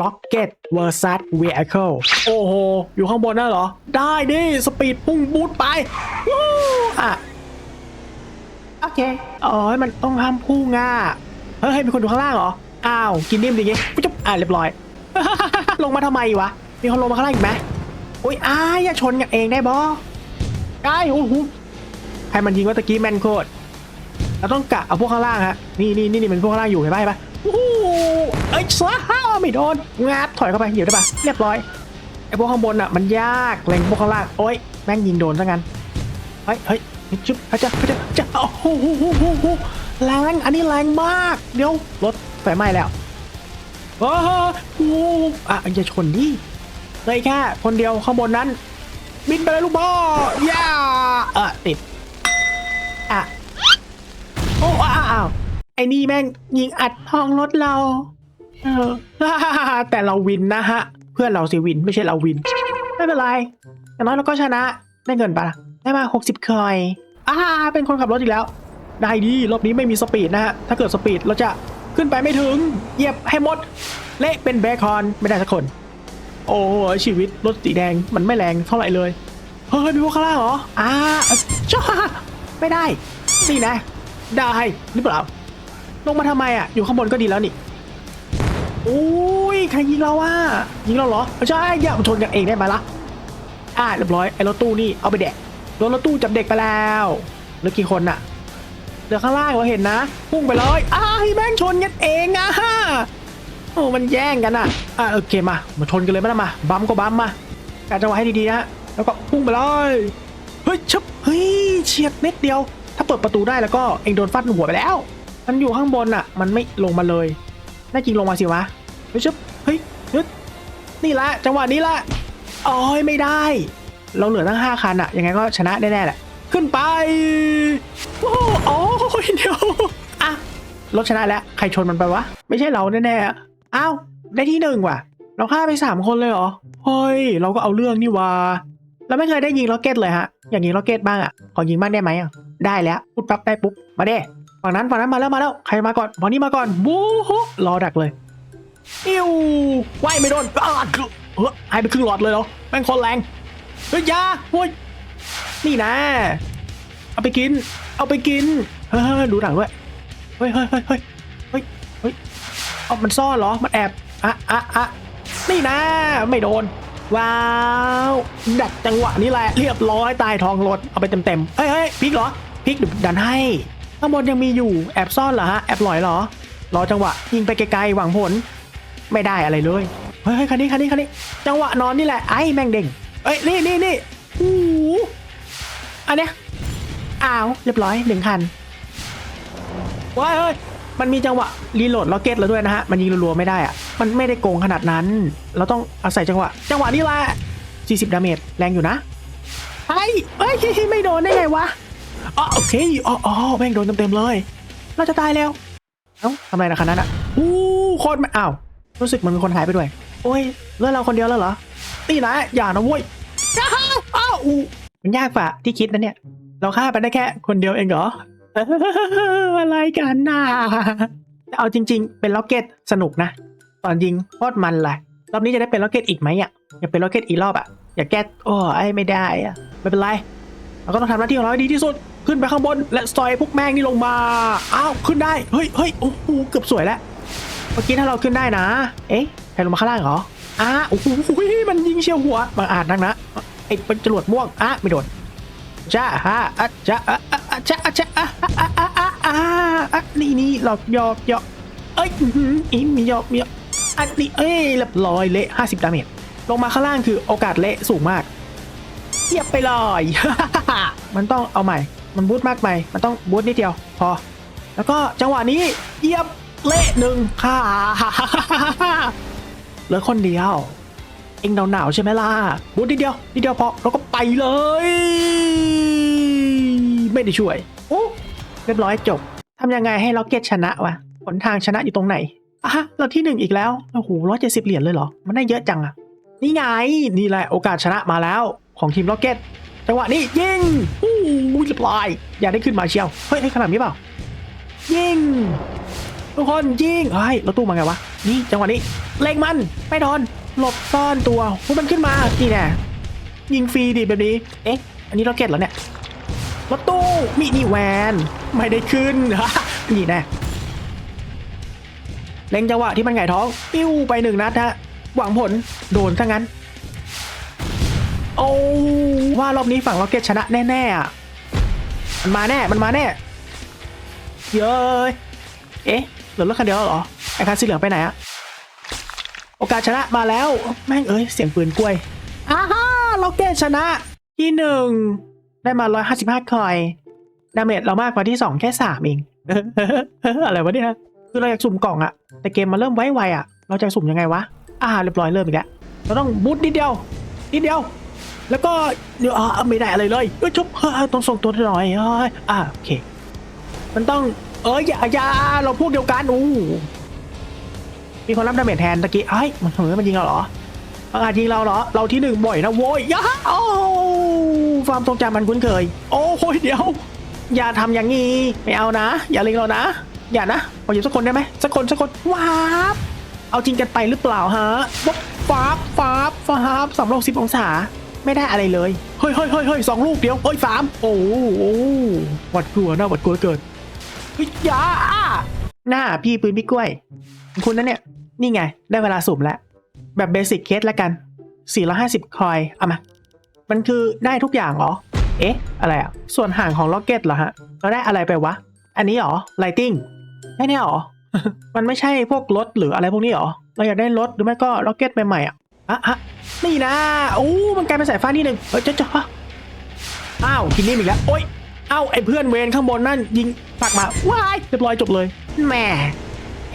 Rocket vs Vehicle โอ้โห อยู่ข้างบนน่ะเหรอ ได้ดิ สปีดพุ่งบูทไปวู้อะโอเคอ๋อมันต้องห้ามพุ่งอะเฮ้ยมีคนอยู่ข้างล่างเหรอ อ้าว กินนิ่มดิเงี้ยปุ๊บอะเรียบร้อย ลงมาทำไมวะ มีคนลงมาข้างล่างอีกไหมอุ้ยอ้ายอย่าชนกันเองได้บอได้โอ้โหใครมันยิงว่าตะกี้แมนโคตรเราต้องกะเอาพวกข้างล่างฮะ นี่นี่นี่นี่เป็นพวกข้างล่างอยู่เห็นปะเห็นปะโอ้โห เอ้ยซ่าไม่โดนงัดถอยเข้าไปเหยียบได้ปะเรียบร้อยไอ้พวกข้างบนอะมันยากเล็งพวกข้างล่างโอ้ยแม่งยิงโดนซะงั้นเฮ้ยเฮ้ยจุ๊บอาจารย์อาจารย์จะโอ้โหโหโหโหแรงอันนี้แรงมาก เดี๋ยวรถไฟไหม้แล้วโอ้โหอะอย่าชนดิเลยแค่คนเดียวข้างบนนั้น บินไปเลยลูกบอย่าเออติดอะโอ้อ้าวไอ้นี่แม่งยิงอัดท้องรถเรา เออ แต่เราวินนะฮะ เพื่อนเราสิวินไม่ใช่เราวิน ไม่เป็นไรอย่างน้อยเราก็ชนะได้เงินปะได้มา 60คอยอ่าเป็นคนขับรถอีกแล้ว ได้ดีรอบนี้ไม่มีสปีดนะฮะ ถ้าเกิดสปีดเราจะขึ้นไปไม่ถึงเหยียบให้หมด เละเป็นแบคอนไม่ได้สักคน โอ้ยชีวิตรถสีแดงมันไม่แรงเท่าไหร่เลยเฮ้ยมีพวกข้างล่างเหรออ่าจ้าไม่ได้นี่นะ ได้หรือเปล่าลงมาทำไมอะ อยู่ข้างบนก็ดีแล้วนี่ อ้ยใครยิงเราอะยิงเราเหรอไม่ใช่อย่ามาชนกันเองได้ไหมล่ะอ่าเรียบร้อยไอ้รถตู้นี่เอาไปแดกรถรถตู้จับเด็กไปแล้วเหลือกี่คนน่ะเหลือข้างล่างเราเห็นนะพุ่งไปเลยอ้ายแม่งชนกันเองอะโอ้มันแย่งกันอะอ่าโอเคมามาชนกันเลยมามาบัมก็บัมมาการจังหวะให้ดีๆนะแล้วก็พุ่งไปเลยเฮ้ยชับเฮ้ยเฉียดเม็ดเดียว ถ้าเปิดประตูได้แล้วก็เองโดนฟาดหัวไปแล้ว มันอยู่ข้างบนอะมันไม่ลงมาเลย น่าจริงลงมาสิวะเฮ้ยชับเฮ้ยนึดนี่ละจังหวะนี้ละโอ้ยไม่ได้ เราเหลือตั้งห้าคันอะยังไงก็ชนะแน่ๆแหละขึ้นไปโอ้โอ้ยเดี๋ยวอะรถชนะแล้วใครชนมันไปวะไม่ใช่เราแน่ๆอ้าวได้ที่หนึ่งว่ะ เราฆ่าไปสามคนเลยเหรอเฮ้ยเราก็เอาเรื่องนี่ว่าเราไม่เคยได้ยิงล็อกเก็ตเลยฮะ อยางยิงล็อกเก็ตบ้างอะขอยิงบ้างได้ไหมอะได้แล้วปุ๊บปั๊บได้ปุ๊บมาเด้ ฝั่งนั้นฝั่งนั้นมาแล้วมาแล้วใครมาก่อนฝั่งนี้มาก่อนบู๊ฮรอดักเลยอิ้วว่ายไม่โดนอ้าวเฮ้ยหายไปครึ่งหลอดเลยเหรอแม่งคนแรงเฮ้ยยาโว้ยนี่นะ เอาไปกิน เอาไปกินเฮ้ยเฮ้ยดูหนังด้วยเฮ้ยเฮ้ยเฮ้ยเฮ้ยเฮ้ยเฮ้ยเอามันซ่อนเหรอมันแอบอะอะอะนี่นะ ไม่โดนว้าวดักจังหวะนี้แหละเรียบร้อยตายทองรถเอาไปเต็มๆเฮ้ยเฮ้ยพลิกเหรอพลิกดันให้ ข้างบนยังมีอยู่แอบซ่อนเหรอฮะแอบหลอยเหรอ รอจังหวะยิงไปไกลๆหวังผล ไม่ได้อะไรเลยเฮ้ยเฮ้ยคันนี้คันนี้คันนี้ จังหวะนอนนี่แหละไอ้แมงเด้งเอ้ยนี่นี่นี่โอ้อันเนี้ยอ้าวเรียบร้อยหนึ่งคันว้ายเฮ้ยมันมีจังหวะรีโหลดล็อกเก็ตแล้วด้วยนะฮะมันยิงรัวๆไม่ได้อะมันไม่ได้โกงขนาดนั้น เราต้องอาศัยจังหวะ จังหวะนี้แหละ40 ดาเมจแรงอยู่นะไอ้เอ้ยไม่โดนได้ไงวะ อ๋อโอเคอ๋ออ๋อแม่งโดนเต็มๆเลย เราจะตายแล้วเอ้าทำไรนะคันนั้นอะอู้โคตรไม่อ้าวรู้สึกมันมีคนหายไปด้วย โอ้ยเลือเราคนเดียวแล้วเหรอนี่นะอย่านะเว้ยอ้าวอูมันยากฝ่าที่คิดนะเนี่ย เราฆ่าไปได้แค่คนเดียวเองเหรออะไรกันน่ะแต่เอาจริง ๆ เป็นล็อกเก็ตสนุกนะ ตอนยิงโคตรมันเลยรอบนี้จะได้เป็นล็อกเก็ตอีกไหมอะอยากเป็นล็อกเก็ตอีกรอบอะ อยากแก้โอ้ไอ้ไม่ได้อะ ไม่เป็นไร เราก็ต้องทำหน้าที่ของเราให้ดีที่สุด ขึ้นไปข้างบนและซอยพวกแม่งนี่ลงมาอ้าวขึ้นได้เฮ้ยเฮ้ยโอ้โหเกือบสวยแล้วเมื่อกี้ถ้าเราขึ้นได้นะ เอ๊ะใครลงมาข้างล่างเหรออ้าโอ้โหมันยิงเชียวหัวบางอาจนักนะไอ้เป็นจรวดม่วงอะไม่โดนจ้าฮะอะจ้าอะอะอะจ้าอะจ้าอะอะอะอะอะอะนี่นี่หลอกหยอกหยอกเอ้ยอีมีหยอกมีหยอกอันนี้เอ้ยเรียบร้อยเละห้าสิบดาเมจลงมาข้างล่างคือโอกาสเละสูงมากเยียบไปเลย มันต้องเอาใหม่ มันบูทมากไปมันต้องบูทนิดเดียว พอ แล้วก็จังหวะนี้เยียบเละหนึ่งค่ะเหลือคนเดียว เองหนาวๆใช่ไหมล่ะบูทนิดเดียวนิดเดียวพอแล้วก็ไปเลย ไม่ได้ช่วยโอ้เรียบร้อยจบทำยังไงให้ล็อกเก็ตชนะวะผลทางชนะอยู่ตรงไหนอะเราที่หนึ่งอีกแล้วโอ้โหร้อยเจ็ดสิบเหรียญเลยเหรอ มันได้เยอะจังอะนี่ไง นี่แหละโอกาสชนะมาแล้วของทีมล็อกเก็ตจังหวะนี้ยิง เรียบร้อยอย่าได้ขึ้นมาเชียว เฮ้ยให้ขนาดนี้เปล่า ยิง ทุกคนยิงเฮ้ยรถตู้มาไงวะ นี่จังหวะนี้ เล็งมัน ไม่โดน หลบซ่อนตัวพวกมันขึ้นมา นี่แน่ยิงฟรีดิแบบนี้ เอ๊ะ อันนี้เราเก็ตเหรอเนี่ย รถตู้มินิแวน ไม่ได้ขึ้นฮะนี่แน่เล็งจังหวะที่มันไงท้อง ปิ้วไปหนึ่งนัดฮะ หวังผล โดนซะงั้น โอ้ว่ารอบนี้ฝั่งล็อกเก็ตชนะแน่ๆอะ มันมาแน่ มันมาแน่ เย้ยเอ๊ะเหลือรถคันเดียวแล้วเหรอ ไอ้คันสีเหลืองไปไหนอะโอกาสชนะมาแล้ว แม่งเอ้ย เสียงปืนกล้วยอ้าฮ่าล็อกเก็ตชนะ ที่หนึ่ง ได้มา 155 คอย ดาเมจเรามากกว่าที่สองแค่สามเอง อะไรวะเนี่ย คือเราอยากสุ่มกล่องอะแต่เกมมาเริ่มไวๆอะเราจะสุ่มยังไงวะ อ่า เรียบร้อยเริ่มอีกแล้ว เราต้องบูทนิดเดียว นิดเดียว แล้วก็เดี๋ยวอ่าไม่ได้อะไรเลยเอ้ยชุบเฮ้ยต้องส่งตัวหน่อยเฮ้ยอ่าโอเค มันต้อง เอ้ยอย่าอย่าเราพวกเดียวกันอู้มีคนรับดาเมจแทนตะกี้เอ้ยมันเฮ้ยมันยิงเราเหรอมันอาจยิงเราเหรอ เราที่หนึ่งบ่อยนะโว้ยย่าโอ้ความทรงจำมันคุ้นเคย โอ้โหเดี๋ยว อย่าทำอย่างนี้ไม่เอานะ อย่าเล็งเรานะ อย่านะขออยู่สักคนได้ไหมสักคนสักคนว้าบเอาจริงกันไปหรือเปล่าฮะวับฟ้าบฟ้าบฟ้าบสามร้อยสิบองศา ไม่ได้อะไรเลย เฮ้ยเฮ้ยเฮ้ยเฮ้ยสองลูกเดียวเฮ้ยสามโอ้โหโอ้โหหวัดกลัวนะหวัดกลัวเหลือเกินเฮ้ยอยาอะหน้าพี่ปืนพี่กล้วย คุณนั่นเนี่ย นี่ไง ได้เวลาสุ่มแล้ว แบบเบสิกเคสแล้วกัน 450 คอย เอามา มันคือได้ทุกอย่างเหรอ เอ๊ะ อะไรอะส่วนห่างของล็อกเก็ตเหรอฮะเราได้อะไรไปวะ อันนี้เหรอไลติงแค่เนี้ยเหรอ มันไม่ใช่พวกรถหรืออะไรพวกนี้เหรอ เราอยากได้รถหรือไม่ก็ล็อกเก็ตใหม่ๆอะอะฮะ นี่นะโอ้มันกลายเป็นสายฟ้านี่หนึ่งเฮ้ยเจ้าอ้าวกินนี่อีกแล้วโอ๊ยเอ้าไอ้เพื่อนเวรข้างบนนั่นยิงปักมาว้ายเรียบร้อยจบเลยแหม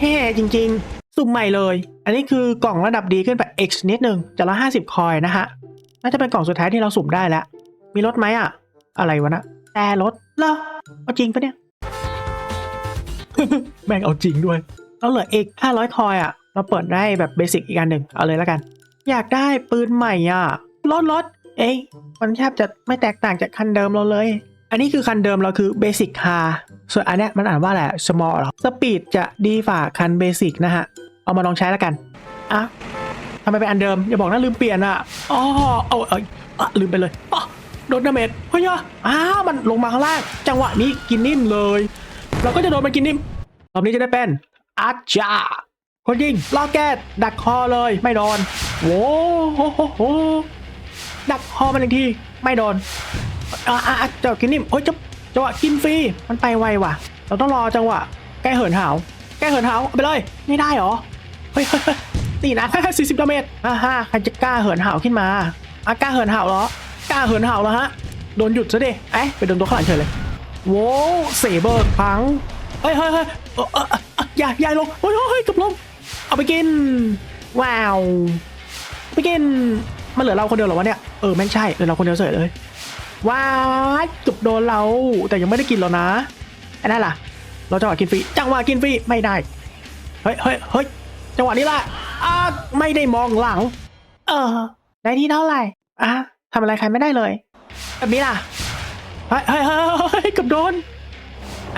แฮ่จริง ๆ สุ่มใหม่เลย อันนี้คือกล่องระดับดีขึ้นไป X นิดหนึ่งจะละห้าสิบคอยนะฮะน่าจะเป็นกล่องสุดท้ายที่เราสุ่มได้แล้ว มีรถไหมอะอะไรวะนะแต่รถเหรอเอาจริงปะเนี่ยแม่งเอาจริงด้วยเราเหลืออีก500คอยอะเราเปิดได้แบบเบสิกอีกอันหนึ่งเอาเลยแล้วกัน อยากได้ปืนใหม่อะรถรถเอ้ยมันแทบจะไม่แตกต่างจากคันเดิมเราเลย อันนี้คือคันเดิมเราคือเบสิกคาส่วนอันเนี้ยมันอ่านว่าอะไร small เหรอสปีดจะดีฝ่าคันเบสิกนะฮะ เอามาลองใช้แล้วกันอะทำไมเป็นอันเดิม อย่าบอกนะลืมเปลี่ยนอะอ๋อเอาเอาอะลืมไปเลยอ๋อโดนดาเมจเฮ้ยอ้ามันลงมาข้างล่าง จังหวะนี้กินนิ่มเลย เราก็จะโดนมันกินนิ่มรอบนี้จะได้เป็นอาจา คนยิงล็อกเก็ตดักคอเลยไม่โดนโว้โหโหโหดักคอมันอีกทีไม่โดนอ่าอ่าเจ้ากินนิ่มโอ้ยจะจังหวะกินฟรีมันไปไวว่ะ เราต้องรอจังหวะแก้เหินหาวแก้เหินหาวไปเลยไม่ได้เหรอเฮ้ยนี่นะสี่สิบดาเมจอ่าฮะใครจะกล้าเหินหาวขึ้นมาอะกล้าเหินหาวเหรอกล้าเหินหาวแล้วฮะโดนหยุดซะดิเอ๊ะไปโดนตัวข้างหลังเฉยเลยโว้เซเบอร์พังเฮ้ยเฮ้ยเฮ้ยอย่าอย่าลงเฮ้ยเฮ้ยเฮ้ยเกับลง เอาไปกิน ว้าวไปกินมันเหลือเราคนเดียวเหรอวะเนี่ย เออแม่งใช่เหลือเราคนเดียวเฉยเลยว้ายเกือบโดนเราแต่ยังไม่ได้กินหรอกนะไอ้นั่นล่ะ เราจังหวะกินฟรีจังหวะกินฟรีไม่ได้เฮ้ยเฮ้ยเฮ้ยจังหวะนี้ล่ะอ่าไม่ได้มองหลัง เออได้ที่เท่าไหร่อะทำอะไรใครไม่ได้เลยแบบนี้ล่ะเฮ้ยเฮ้ยเฮ้ยเฮ้ยเกือบโดน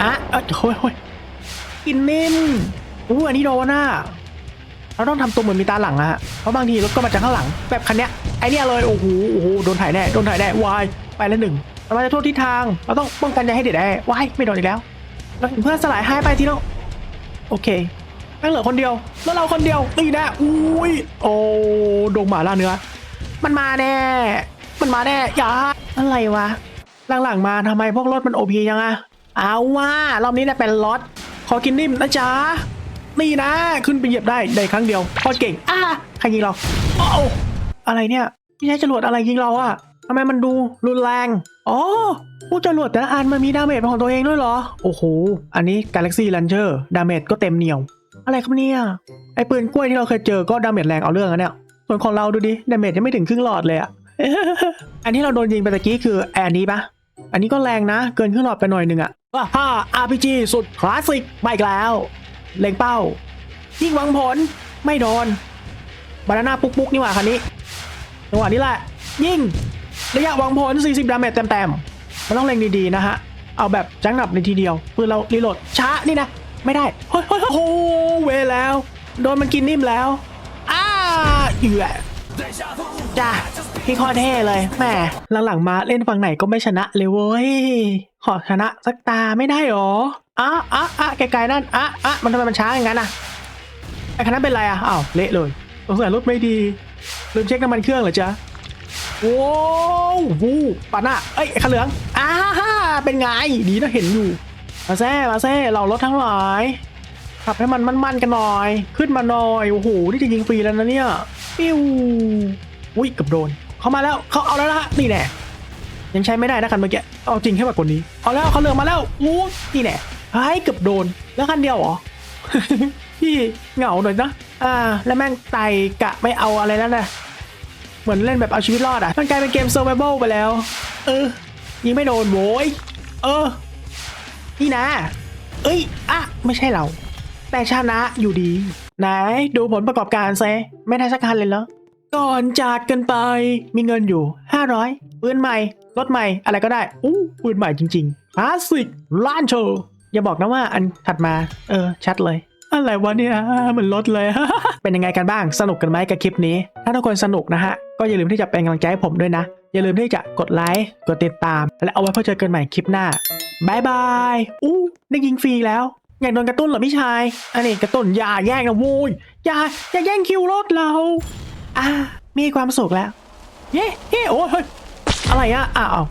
อะเอ้ยโอ้ยโอ้ยกินนิ่มอู้อันนี้โดนน่ะ เราต้องทำตัวเหมือนมีตาหลังอะฮะเพราะบางทีรถก็มาจากข้างหลัง แบบคันเนี้ยไอเนี้ยเลยโอ้โหโอ้โหโดนถ่ายแน่โดนถ่ายแน่วายไปแล้วหนึ่งเราจะโทษทิศทางเราต้องป้องกันอย่าให้เด็ดได้วายไม่โดนอีกแล้วแล้วเพื่อนสลายหายไปทีแล้วโอเคแม่งเหลือคนเดียว แล้วเราคนเดียวตีแน่อุ้ยโอ้ดงหมาล่าเนื้อ มันมาแน่ มันมาแน่อย่าอะไรวะหลังๆมาทำไมพวกรถมันโอพียังอะเอาว่ารอบนี้ได้เป็นรถขอกินนิ่มนะจ๊ะ นี่นะ ขึ้นไปเหยียบได้ได้ครั้งเดียวพอเก่งอะใครยิงเราโอ้าอะไรเนี่ยไม่ใช่จรวดอะไรยิงเราอะทำไมมันดูรุนแรงอ๋อพวกจรวดแต่ละอันมันมีดาเมจเป็นของตัวเองด้วยเหรอ โอ้โห อันนี้ Galaxy Launcher ดาเมจก็เต็มเหนียว อะไรครับเนี่ยไอ้ปืนกล้วยที่เราเคยเจอก็ดาเมจแรงเอาเรื่องอะเนี่ย ส่วนของเราดูดิ ดาเมจยังไม่ถึงครึ่งหลอดเลยอะอันที่เราโดนยิงไปตะกี้คือแอนนี้ปะอันนี้ก็แรงนะ เกินครึ่งหลอดไปหน่อยนึงอะว้าฮ่า RPG สุดคลาสสิกมาอีกแล้ว เล็งเป้า ยิงหวังผลไม่โดนบานาน่าปุ๊กปุ๊กนี่หว่าคันนี้จังหวะนี้แหละ ยิงระยะหวังผล 40 ดาเมจเต็มๆมันต้องเล็งดีๆนะฮะ เอาแบบจังหนับในทีเดียวปืนเรารีโหลดช้านี่นะ ไม่ได้เฮ้ยเฮ้ยโอ้เวแล้ว โดนมันกินนิ่มแล้วอ้าเอือจ้าพี่ข้อเท่เลยแหมหลังๆมาเล่นฝั่งไหนก็ไม่ชนะเลยเว้ย ขอชนะสักตาไม่ได้หรอ อะอะอะไกลๆนั่นอะอะมันทำไมมันช้าอย่างนั้นอะไอ้คันนั้นเป็นไรอะอ้าวเละเลยสงสัยรถไม่ดีลืมเช็คน้ำมันเครื่องเหรอจ๊ะโว้วูปาน่ะเอ้ยขันเหลืองอ้าฮ่าเป็นไงดีนะเห็นอยู่มาแซ่มาแซ่เรารถทั้งหลายขับให้มันมันๆกันหน่อย ขึ้นมาหน่อยโอ้โหนี่จะยิงฟรีแล้วนะเนี่ยปิ้วอุ้ยเกับโดนเขามาแล้วเขาเอาแล้วนะนี่แน่ยังใช้ไม่ได้นะคันเมื่อกี้เอาจริงแค่แบบกว่านี้เอาแล้วเขาเหลืองมาแล้วอู้นี่แน่ เฮ้ยเกือบโดน แล้วคันเดียวเหรอ พี่เหงาหน่อยนะอ่า แล้วแม่งไตกะไม่เอาอะไรแล้วนะเหมือนเล่นแบบเอาชีวิตรอดอะ มันกลายเป็นเกม survival ไปแล้ว เออ ยิงไม่โดนโว้ย เออ นี่นะ เอ้ย อะ ไม่ใช่เรา แต่ชนะอยู่ดี ไหน ดูผลประกอบการเซไม่ได้สักคันเลยเหรอ ก่อนจากกันไป มีเงินอยู่ 500ปืนใหม่ รถใหม่ อะไรก็ได้ อู้ปืนใหม่จริงๆคลาสสิกล้านโชว์ อย่าบอกนะว่าอันถัดมา เออ ชัดเลย อะไรวะเนี่ยเหมือนรถเลย เป็นยังไงกันบ้างสนุกกันไหมกับคลิปนี้ ถ้าทุกคนสนุกนะฮะ ก็อย่าลืมที่จะเป็นกำลังใจให้ผมด้วยนะ อย่าลืมที่จะกดไลค์กดติดตาม และเอาไว้พบเจอกันใหม่คลิปหน้าบายบายอู้ได้ยิงฟรีแล้วอยากโดนกระตุ้นเหรอพี่ชาย อันนี้กระตุ้นอย่าแย่งนะโว้ยอย่าอย่าแย่งคิวรถเราอ่ามีความสุขแล้ว เย้เย้โอ้ยเฮ้ยอะไรอะอ้าว